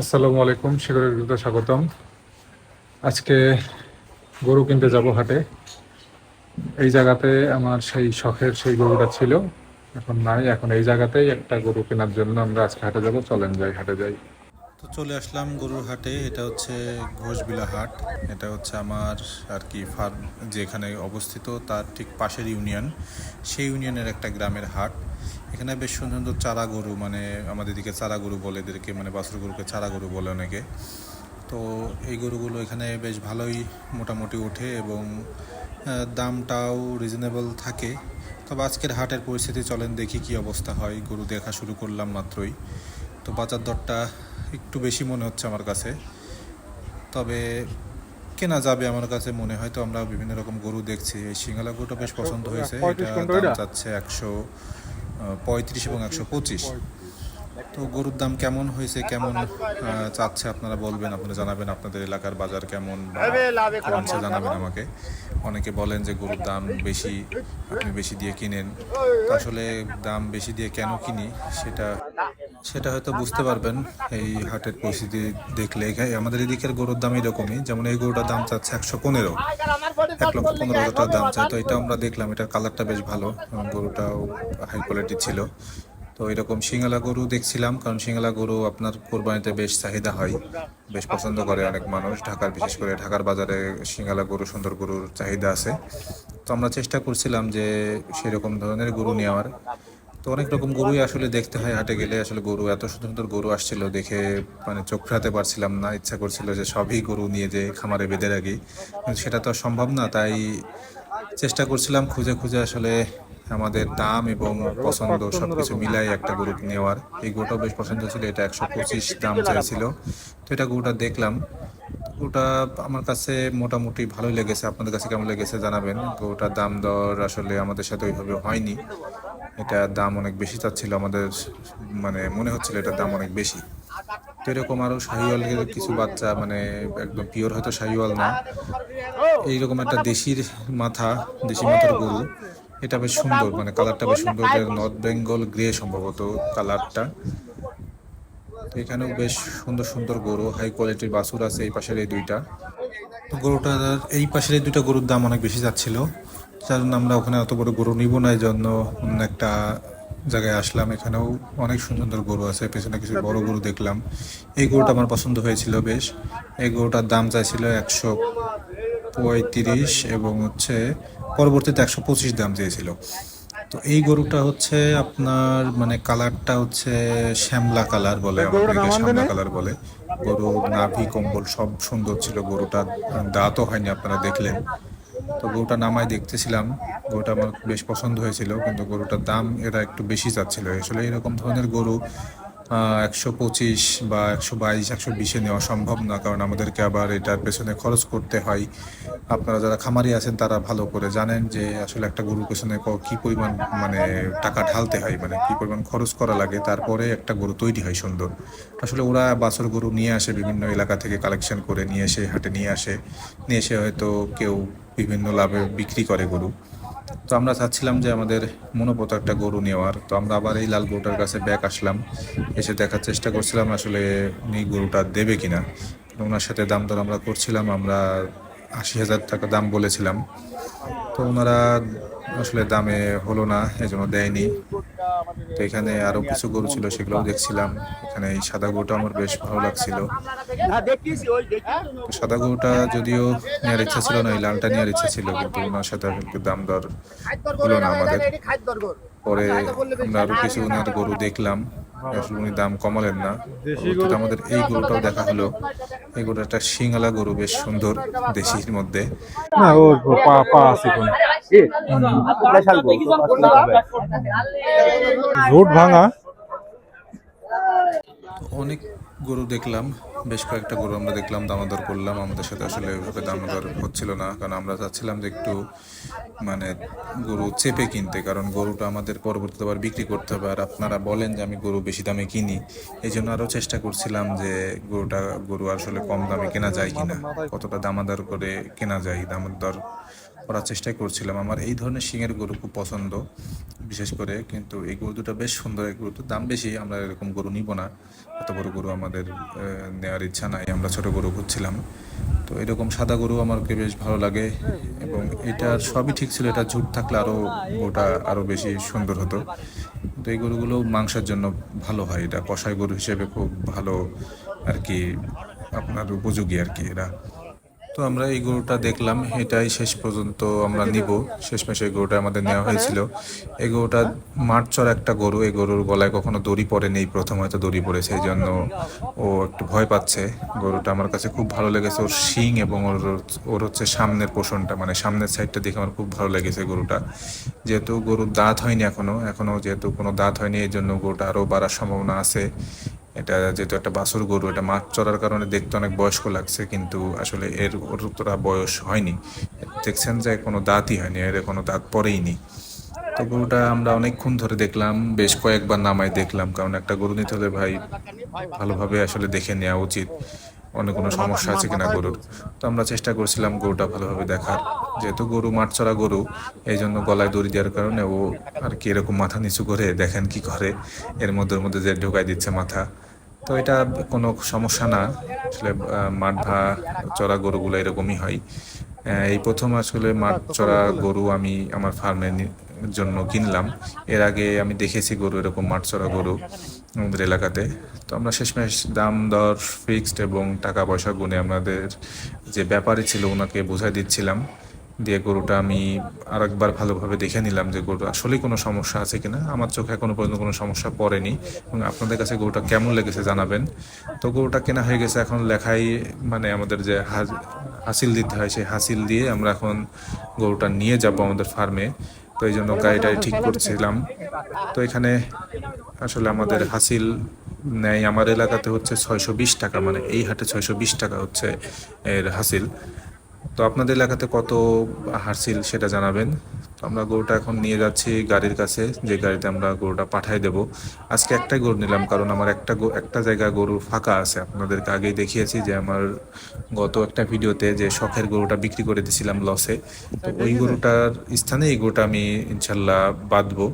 আসসালামু আলাইকুম শিকরের বিরুদ্ধে স্বাগতম। আজকে গরু কিনতে যাব হাটে। এই জায়গাতে আমার সেই শখের সেই গরুটা ছিল, এখন নাই। এখন এই জায়গাতেই একটা গরু কেনার জন্য আমরা আজকে হাটে যাব। চলেন যাই, হাটে যাই। তো চলে আসলাম গরুর হাটে। এটা হচ্ছে ঘোষবিলা হাট। এটা হচ্ছে আমার আর কি ফার্ম যেখানে অবস্থিত, তার ঠিক পাশের ইউনিয়ন। সেই ইউনিয়নের একটা গ্রামের হাট। এখানে বেশ সুন্দর সুন্দর চারা গরু মানে আমাদের দিকে চারা গরু বলে এদেরকে মানে বাছুর গরুকে চারা গরু বলে অনেকে। তো এই গরুগুলো এখানে বেশ ভালোই মোটামুটি ওঠে এবং দামটাও রিজনেবল থাকে। তবে আজকের হাটের পরিস্থিতি চলেন দেখি কি অবস্থা হয়। গরু দেখা শুরু করলাম মাত্রই। তো বাজার দরটা একটু বেশি মনে হচ্ছে আমার কাছে। তবে কেনা যাবে আমার কাছে মনে হয়। তো আমরা বিভিন্ন রকম গরু দেখছি। এই সিঙ্গালা গরুটা বেশ পছন্দ হয়েছে। এটা দাম? যাচ্ছে একশো পঁয়ত্রিশ এবং একশো পঁচিশ। তো গরুর দাম কেমন হয়েছে? কেমন চাচ্ছে আপনারা বলবেন, আপনারা জানাবেন আপনাদের এলাকার বাজার কেমন কমছে জানাবেন আমাকে। অনেকে বলেন যে গরুর দাম বেশি, আপনি বেশি দিয়ে কিনেন। আসলে দাম বেশি দিয়ে কেন কিনি, সেটা সেটা হয়তো বুঝতে পারবেন, এই হাটের পরিস্থিতি দেখলে। আমাদের এদিকের গরুর দাম এরকমই, যেমন এই গরুটার দাম চাচ্ছে একশো পনেরো, এক লক্ষ পনেরো হাজার দাম চাই তো এটা আমরা দেখলাম, এটার কালারটা বেশ ভালো গরুটাও হাই কোয়ালিটির ছিল। তো এরকম সিঙ্গালা গরু দেখছিলাম, কারণ সিঙ্গালা গরু আপনার কোরবানিতে বেশ চাহিদা হয়, বেশ পছন্দ করে অনেক মানুষ। ঢাকার, বিশেষ করে ঢাকার বাজারে সিঙ্গালা গরু, সুন্দর গরুর চাহিদা আছে। তো আমরা চেষ্টা করছিলাম যে সেরকম ধরনের গরু নেওয়ার। তো অনেক রকম গরুই আসলে দেখতে হয় হাটে গেলে। আসলে গরু এত সুন্দর সুন্দর গরু আসছিল দেখে মানে চোখ ফেরাতে পারছিলাম না। ইচ্ছা করছিল যে সবই গরু নিয়ে যে খামারে বেঁধে রাখি। সেটা তো সম্ভব না, তাই চেষ্টা করছিলাম খুঁজে খুঁজে আসলে আমাদের দাম এবং পছন্দ সবকিছু মিলাই একটা গরু নেওয়ার। এই গরুটাও বেশ পছন্দ ছিল, এটা একশো পঁচিশ দাম চাইছিল। তো এটা গরুটা দেখলাম। গরুটা আমার কাছে মোটামুটি ভালোই লেগেছে। আপনাদের কাছে কেমন লেগেছে জানাবেন। গরুটার দাম দর আসলে আমাদের সাথে ওইভাবে হয়নি। এটা দাম অনেক বেশি চাচ্ছিল, আমাদের মানে মনে হচ্ছিল এটার দাম অনেক বেশি। তো এরকম আরও শাহিওয়ালের কিছু বাচ্চা মানে একদম পিওর হয়তো শাহিওয়াল না। এইরকম একটা দেশির মাথা, দেশি মাথার গরু, এটা বেশ সুন্দর মানে কালারটা বেশ সুন্দর নর্থ বেঙ্গল গ্রে সম্ভবত কালারটা তো এখানেও বেশ সুন্দর সুন্দর গরু হাই কোয়ালিটির বাছুর আছে এই পাশের এই দুইটা। তো গরুটার, এই পাশের এই দুইটা গরুর দাম অনেক বেশি যাচ্ছিল। যার জন্য আমরা ওখানে অত বড় গরু নিব না এই জন্য অন্য একটা জায়গায় আসলাম। এখানেও অনেক সুন্দর সুন্দর গরু আছে পেছনে কিছু বড় গরু দেখলাম। এই গরুটা আমার পছন্দ হয়েছিল বেশ। এই গরুটার দাম চাইছিল একশো পঁয়ত্রিশ এবং হচ্ছে পরবর্তীতে একশো পঁচিশ দাম চেয়েছিল। তো এই গরুটা হচ্ছে আপনার মানে কালারটা হচ্ছে শ্যামলা কালার বলে আমাদেরকে শ্যামলা কালার বলে। গরু নাভি কম্বল সব সুন্দর ছিল গরুটার দাঁতও হয়নি আপনারা দেখলেন। তো গরুটা নামায় দেখতেছিলাম। গরুটা আমার বেশ পছন্দ হয়েছিল, কিন্তু গরুটার দাম এরা একটু বেশি চাচ্ছিল। আসলে এরকম ধরনের গরু একশো পঁচিশ বা একশো বাইশ, একশো বিশে নেওয়া সম্ভব না, কারণ আমাদেরকে আবার এটার পেছনে খরচ করতে হয়। আপনারা যারা খামারি আছেন, তারা ভালো করে জানেন যে আসলে একটা গরুর পেছনে ক- পরিমাণ মানে টাকা ঢালতে হয় মানে কি পরিমাণ খরচ করা লাগে, তারপরে একটা গরু তৈরি হয় সুন্দর। আসলে ওরা বাছর গরু নিয়ে আসে, বিভিন্ন এলাকা থেকে কালেকশন করে নিয়ে এসে, হাটে নিয়ে আসে। নিয়ে এসে হয়তো কেউ বিভিন্ন লাভে বিক্রি করে গরু। তো আমরা চাচ্ছিলাম যে আমাদের মনোপত একটা গরু নেওয়ার। তো আমরা আবার এই লাল গরুটার কাছে ব্যাক আসলাম, এসে দেখার চেষ্টা করছিলাম আসলে উনি গরুটা দেবে কিনা। ওনার সাথে দাম দর আমরা করছিলাম, আমরা আশি হাজার টাকা দাম বলেছিলাম। তো ওনারা আসলে দামে হলো না, এজন্য দেয়নি। তো এখানে আরও কিছু গরু ছিল সেগুলোও দেখছিলাম। এখানে এই সাদা গরুটা আমার বেশ ভালো লাগছিল। সাদা গরুটা যদিও নেওয়ার ইচ্ছা ছিল না এই লালটা নেওয়ার ইচ্ছা ছিল কিন্তু ওনার সাথে দাম দর হলো না আমাদের। পরে আমরা আরও কিছু ওনার গরু দেখলাম। আসলে উনি দাম কমালেন না। আমাদের এই গরুটাও দেখা হলো। এই গরুটা একটা সিঙ্গালা গরু বেশ সুন্দর দেশির মধ্যে। না ও পা পা আছে কোন রোড ভাঙা। অনেক গরু দেখলাম, বেশ কয়েকটা গরু আমরা দেখলাম, দামাদর করলাম। আমাদের সাথে আসলে ওইভাবে দামাদর হচ্ছিল না, কারণ আমরা চাচ্ছিলাম যে একটু মানে গরু চেপে কিনতে, কারণ গরুটা আমাদের পরবর্তীতে আবার বিক্রি করতে হবে। আর আপনারা বলেন যে আমি গরু বেশি দামে কিনি, এই জন্য আরও চেষ্টা করছিলাম যে গরুটা, গরু আসলে কম দামে কেনা যায় কিনা, কতটা দামাদর করে কেনা যায়, দামাদর করার চেষ্টাই করছিলাম। আমার এই ধরনের শিঙের গরু খুব পছন্দ, বিশেষ করে কিন্তু এই গরু দুটো বেশ সুন্দর, এই গরুটার দাম বেশি, আমরা এরকম গরু নিব না। এত বড় গরু আমাদের নেওয়ার ইচ্ছা নাই, আমরা ছোট গরু খুঁজছিলাম। তো এরকম সাদা গরু আমাকে বেশ ভালো লাগে এবং এটা সবই ঠিক ছিল এটা ঝুট থাকলে আরও গোটা আরও বেশি সুন্দর হতো। তো এই গরুগুলো মাংসের জন্য ভালো হয়, এটা কষাই গরু হিসেবে খুব ভালো আর কি আপনার উপযোগী আর কি এরা। তো আমরা এই গরুটা দেখলাম এটাই শেষ পর্যন্ত আমরা নিব। শেষমেশ এই গরুটা আমাদের নেওয়া হয়েছিল। এই গরুটা মাঠচর একটা গরু এই গরুর গলায় কখনো দড়ি পড়েনি এই প্রথম হয়তো দড়ি পড়েছে এই জন্য ও একটু ভয় পাচ্ছে। গরুটা আমার কাছে খুব ভালো লেগেছে ওর শিং এবং ওর ওর হচ্ছে সামনের পোষণটা মানে সামনের সাইডটা দেখে আমার খুব ভালো লেগেছে গরুটা। যেহেতু গরুর দাঁত হয়নি এখনও এখনও যেহেতু কোনো দাঁত হয়নি এই জন্য গরুটা আরও বাড়ার সম্ভাবনা আছে। এটা যেহেতু একটা বাছুর গরু, এটা মাছ চড়ার কারণে দেখতে অনেক বয়স্ক লাগছে, কিন্তু আসলে এর তোরা বয়স হয়নি। দেখছেন যে কোনো দাঁতই হয়নি, এর কোনো দাঁত পরেই নি তো গরুটা আমরা অনেকক্ষণ ধরে দেখলাম, বেশ কয়েকবার নামাই দেখলাম, কারণ একটা গরু নিতে হলে ভাই ভালোভাবে আসলে দেখে নেওয়া উচিত, অনেক কোনো সমস্যা আছে কিনা গরুর। তো আমরা চেষ্টা করছিলাম গরুটা ভালোভাবে দেখার, যেহেতু গরু মাঠ চড়া গরু, এই জন্য গলায় দড়ি দেওয়ার কারণে ও আর কি এরকম মাথা নিচু করে দেখেন কি করে, এর মধ্যে মধ্যে যে ঢোকাই দিচ্ছে মাথা। তো এটা কোনো সমস্যা না। আসলে আহ, মাঠ ভা চড়া গরুগুলো এরকমই হয়। এই প্রথম আসলে মাঠ চড়া গরু আমি আমার ফার্মের জন্য কিনলাম। এর আগে আমি দেখেছি গরু এরকম মাঠ চড়া গরু আমাদের এলাকাতে। তো আমরা শেষমেশ দাম দর ফিক্সড এবং টাকা পয়সা গুনে আমাদের যে ব্যাপারী ছিল ওনাকে বোঝাই দিচ্ছিলাম। দিয়ে গরুটা আমি আর একবার ভালোভাবে দেখে নিলাম যে গরুটা আসলেই কোনো সমস্যা আছে কিনা। আমার চোখে এখনও পর্যন্ত কোনো সমস্যা পড়েনি এবং আপনাদের কাছে গরুটা কেমন লেগেছে জানাবেন। তো গরুটা কেনা হয়ে গেছে এখন লেখাই মানে আমাদের যে হাসিল দিতে হয় সেই হাসিল দিয়ে আমরা এখন গরুটা নিয়ে যাব আমাদের ফার্মে। তো এই জন্য গাড়িটাই ঠিক করছিলাম। তো এখানে আসলে আমাদের হাসিল নেয় আমার এলাকাতে হচ্ছে ছয়শো বিশ টাকা মানে এই হাটে ছয়শো বিশ টাকা হচ্ছে এর হাসিল। তো আপনাদের এলাকাতে কত হাসিল সেটা জানাবেন? তো আমরা গরুটা এখন নিয়ে যাচ্ছি গাড়ির কাছে, যে গাড়িতে আমরা গরুটা পাঠাই দেব। আজকে একটাই গরু নিলাম, কারণ আমার একটা একটা জায়গা গরু ফাঁকা আছে। আপনাদেরকে আগেই দেখিয়েছি যে আমার গত একটা ভিডিওতে যে শখের গরুটা বিক্রি করে দিয়েছিলাম লসে। তো ওই গরুটার স্থানে এই গরুটা আমি ইনশাল্লাহ বাঁধবো।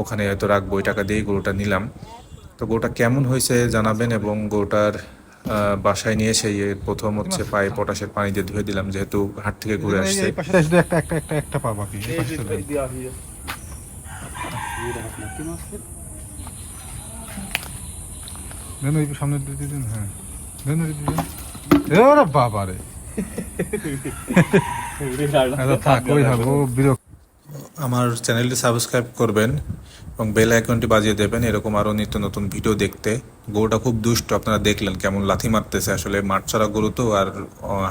ওখানে হয়তো রাখব, ওই টাকা দিয়ে গরুটা নিলাম। তো গরুটা কেমন হয়েছে জানাবেন এবং গরুটার বাসায় নিয়ে সেই প্রথম হচ্ছে পায়ে পটাশের পানি দিয়ে ধুয়ে দিলাম যেহেতু হাট থেকে ঘুরে আসছে। একটা একটা একটা একটা পা বাকি দেন। দেন ওই সামনে দিয়ে দিয়ে। দিন হ্যাঁ। দেন ওই দিন। ওরে বাবা রে আচ্ছা থাক ওই হবে ও বিরক্ত। আমার চ্যানেলটি সাবস্ক্রাইব করবেন এবং বেল আইকনটি বাজিয়ে দেবেন। এরকম আরও নিত্য নতুন ভিডিও দেখতে। গরুটা খুব দুষ্ট। আপনারা দেখলেন কেমন লাথি মারতেছে। আসলে মাঠ ছাড়া গরু তো, আর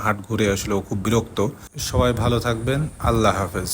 হাট ঘুরে আসলে ও খুব বিরক্ত। সবাই ভালো থাকবেন। আল্লাহ হাফেজ।